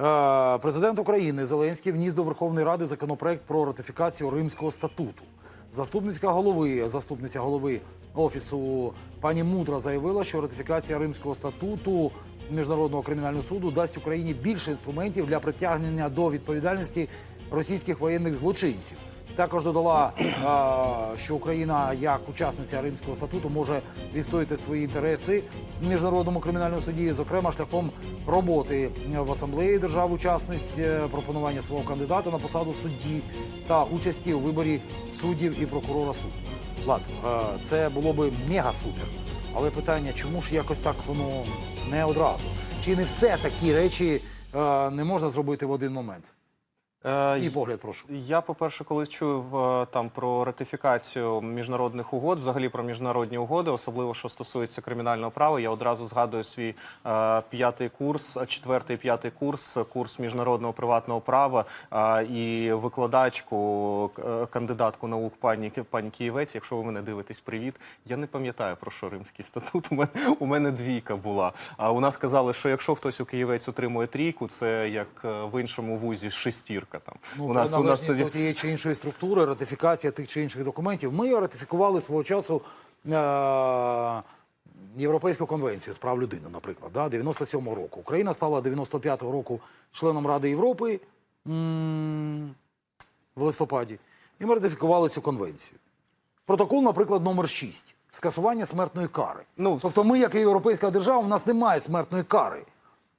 Е, Президент України Зеленський вніс до Верховної Ради законопроект про ратифікацію Римського статуту. Заступниця голови, заступниця голови офісу пані Мудра заявила, що ратифікація Римського статуту міжнародного кримінального суду дасть Україні більше інструментів для притягнення до відповідальності російських воєнних злочинців. Також додала, що Україна як учасниця Римського статуту може відстояти свої інтереси в міжнародному кримінальному суді, зокрема шляхом роботи в асамблеї держав-учасниць, е, пропонування свого кандидата на посаду судді та участі у виборі суддів і прокурора суду. Влад, це було би мега супер. Але питання, чому ж якось так воно не одразу? Чи не все такі речі не можна зробити в один момент? Е, Мій погляд, прошу. Я, по-перше, коли чув е, там про ратифікацію міжнародних угод, взагалі про міжнародні угоди, особливо що стосується кримінального права, я одразу згадую свій е, п'ятий курс, е, четвертий п'ятий курс, е, курс міжнародного приватного права е, і викладачку, е, кандидатку наук пані пані Києвець. Якщо ви мене дивитесь, привіт. Я не пам'ятаю про що римський статут. У мене у мене двійка була. А у нас казали, що якщо хтось у Києвець отримує трійку, це як е, в іншому вузі шестірка. Там Ну, у нас у нас тоді тієї чи іншої структури, ратифікація тих чи інших документів. Ми ратифікували свого часу е- Європейську конвенцію з прав людини, наприклад, да, 97-го року. Україна стала 95-го року членом Ради Європи м- в листопаді. І ми ратифікували цю конвенцію. Протокол, наприклад, номер 6 скасування смертної кари. Ну, тобто, ми, як і європейська держава, у нас немає смертної кари.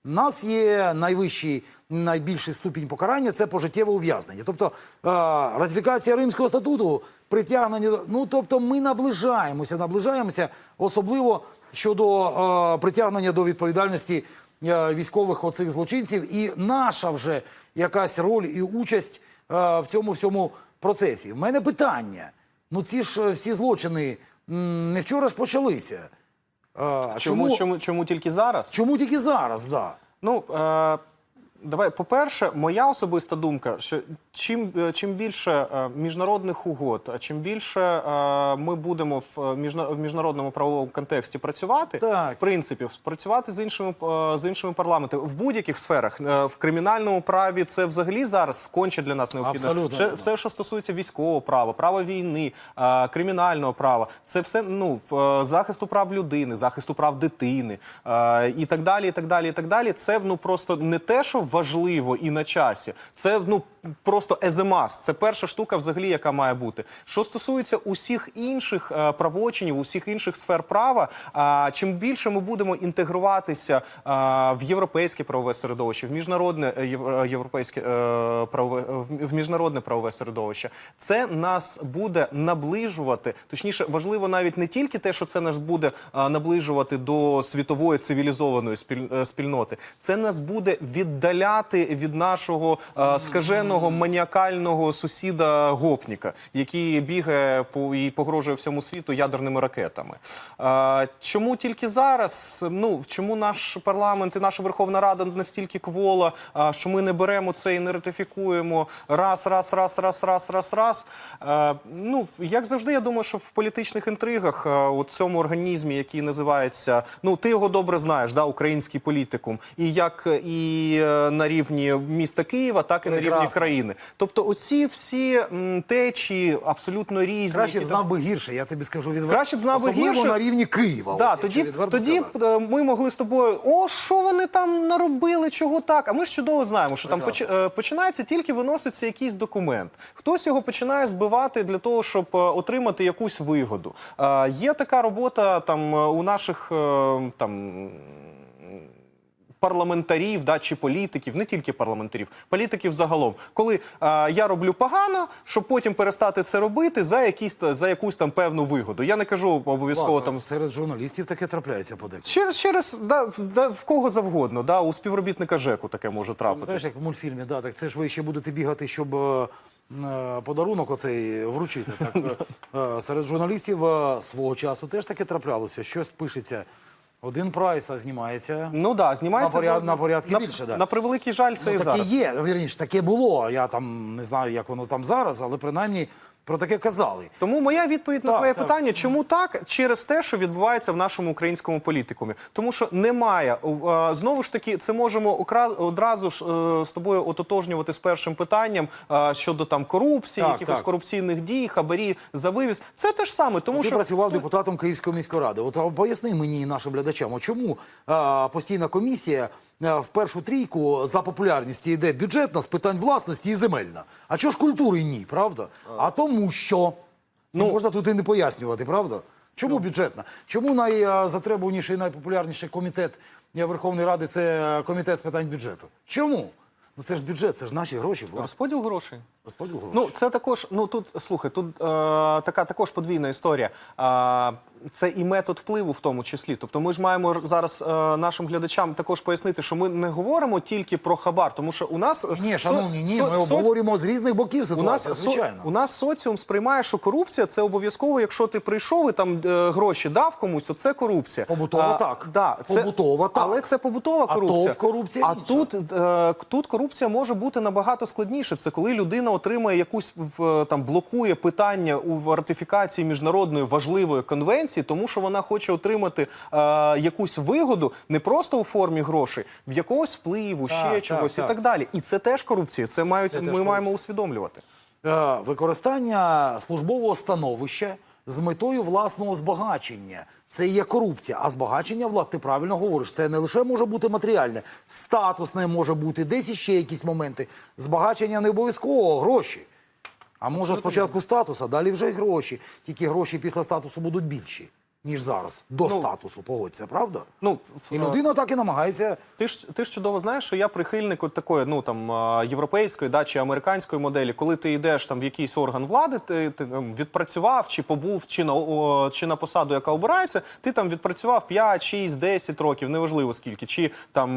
У нас є найвищий, найбільший ступінь покарання це пожиттєве ув'язнення. Тобто е, ратифікація Римського статуту, притягнення до- ну тобто, ми наближаємося, наближаємося, особливо щодо е, притягнення до відповідальності е, військових оцих злочинців, і наша вже якась роль і участь в цьому всьому процесі. В мене питання: ну ці ж всі злочини не вчора ж почалися. А чому, чому, чому тільки зараз? Чому тільки зараз, да? Ну е, давай, по-перше, моя особиста думка, що чим, е, чим більше е, міжнародних угод, а чим більше е, ми будемо в, міжна- міжнародному правовому контексті працювати, Так. в принципі, працювати з іншими з іншими парламентами в будь-яких сферах, в кримінальному праві, це взагалі зараз конче для нас необхідно. Абсолютно. Все, що стосується військового права, права війни, кримінального права, це все ну в, захисту прав людини, захисту прав дитини і так далі. І так далі. І так далі. Це ну просто не те, що важливо і на часі. Це ну просто еземас. Це перша штука, взагалі, яка має бути. Що стосується усіх інших е, правочинів, усіх інших сфер права, а чим більше ми будемо інтегруватися е, в європейське правове середовище, в міжнародне е, е, європейське е, правове в- міжнародне правове середовище, це нас буде наближувати. Точніше, важливо навіть не тільки те, що це нас буде е, наближувати до світової цивілізованої спіль- е, спільноти, це нас буде віддаляти від нашого е, скаженого маніакального сусіда гопніка, який бігає по і погрожує всьому світу ядерними ракетами. Чому тільки зараз? Ну чому наш парламент і наша Верховна Рада настільки квола, що ми не беремо це і не ратифікуємо раз, раз, раз, раз, раз, раз, раз. Ну як завжди, я думаю, що в політичних інтригах, у цьому організмі, який називається, ну ти його добре знаєш, да, український політикум, і як і е, на рівні міста Києва, так і на рівні країни. Тобто, оці всі м, течії абсолютно різні. Краще б які знав би гірше, я тобі скажу відверто. Краще б знав би Особливо гірше. на рівні Києва. Да, от, тоді, якщо відверто тоді сказати. б, е, ми могли з тобою, о, що вони там наробили, чого так. А ми ж чудово знаємо, що там поч- е, починається тільки виноситься якийсь документ. Хтось його починає збивати для того, щоб е, отримати якусь вигоду. Е, Є така робота там е, у наших е, там. Парламентарів да, чи політиків, не тільки парламентарів, політиків загалом. Коли е, я роблю погано, щоб потім перестати це робити за якісь за якусь там певну вигоду. Я не кажу обов'язково там серед журналістів таке трапляється подекуди. Через через да, да, в кого завгодно, да, у співробітника ЖЕКу таке може Знаєш, трапитися. як в мультфільмі, да, так це ж ви ще будете бігати, щоб е, е, подарунок оцей вручити. Так, е, серед журналістів свого часу теж таке траплялося. Щось пишеться. Один прайс, знімається. Ну да, знімається На поряд- на порядки на, більше, да. На превеликий жаль, це і Ну, таке зараз. є, вірніше, таке було. Я там не знаю, як воно там зараз, але принаймні Про таке казали. Тому моя відповідь на Так, твоє так. питання, чому так? Через те, що відбувається в нашому українському політикумі. Тому що немає е, знову ж таки, це можемо одразу ж е, з тобою ототожнювати з першим питанням е, щодо там корупції, Так, якихось так. корупційних дій, хабарі за вивіз. Це те ж саме, тому Ти що працював депутатом Київської міської ради. От поясни мені і нашим глядачам, чому постійна комісія в першу трійку за популярністю йде бюджетна з питань власності і земельна. А чого ж культури ні, правда? А тому що ну можна тут і не пояснювати, правда? Чому Ну. бюджетна? Чому найзатребуваніший і найпопулярніший комітет е, Верховної Ради це е, комітет з питань бюджету? Чому? Ну це ж бюджет, це ж наші гроші, власне. розподіл грошей. Розподіл грошей. Ну, це також, ну тут слухай, тут е, така також подвійна історія. Е, це і метод впливу в тому числі. Тобто, ми ж маємо зараз е, нашим глядачам також пояснити, що ми не говоримо тільки про хабар, тому що у нас е, ні, шановні, ні, ми обговорюємо з різних боків у ситуацію, нас, звичайно. у нас соціум сприймає, що корупція це обов'язково, якщо ти прийшов і там е, гроші дав комусь, то це корупція. Побутова так. Да, це, Побутова так. Але це побутова А корупція. топ-корупція А тут, е, тут корупція може бути набагато складніше. Це коли людина отримує якусь в- там блокує питання у ратифікації міжнародної важливої конвенції, тому що вона хоче отримати е, якусь вигоду не просто у формі грошей, в якогось впливу, ще Так, чогось так, і так. так далі. І це теж корупція. Це мають Це ми маємо корупція. усвідомлювати. Е, використання службового становища з метою власного збагачення. Це і є корупція. А збагачення, Влад, ти правильно говориш, це не лише може бути матеріальне, статусне може бути, десь іще якісь моменти. Збагачення не обов'язково гроші. А може спочатку статус, а далі вже й гроші. Тільки гроші після статусу будуть більші, ніж зараз. До статусу, погодься, правда? Ну, І людина так і намагається. Ти ж ти ж чудово знаєш, що я прихильник от такої, ну там європейської да, чи американської моделі, коли ти йдеш там в якийсь орган влади, ти, ти там, відпрацював чи побув, чи на о, чи на посаду, яка обирається, ти там відпрацював 5, 6, 10 років, неважливо скільки, чи там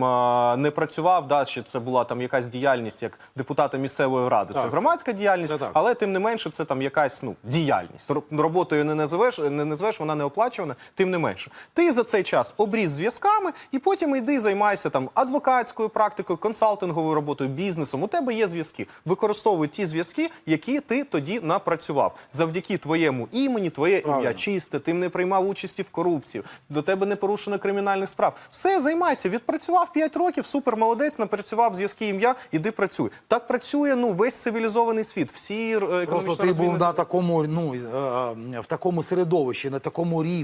не працював, да, чи це була там якась діяльність як депутата місцевої ради. Це громадська діяльність, Це але тим не менше, це там якась ну діяльність. Ро- Роботою не називеш, не назвеш, вона не оплачувана, тим не менше. Ти за цей час обріз зв'язками, і потім йди займайся там адвокатською практикою, консалтинговою роботою, бізнесом. У тебе є зв'язки. Використовуй ті зв'язки, які ти тоді напрацював. Завдяки твоєму імені, твоє ім'я чисте, ти не приймав участі в корупції, до тебе не порушено кримінальних справ. Все, займайся. Відпрацював 5 років, супер молодець, напрацював зв'язки ім'я, іди працюй. Так працює ну весь цивілізований світ. Всі е, Просто економічно ти був на такому, ну е, в такому середовищі, на такому рівні,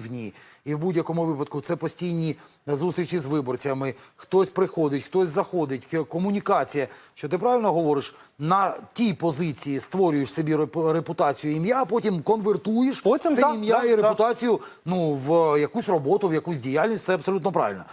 і в будь-якому випадку це постійні зустрічі з виборцями. Хтось приходить, хтось заходить, комунікація. Що ти правильно говориш? На тій позиції створюєш собі реп- репутацію ім'я, а потім конвертуєш Потім, це да, ім'я да, і да. репутацію ну в якусь роботу, в якусь діяльність. Це абсолютно правильно.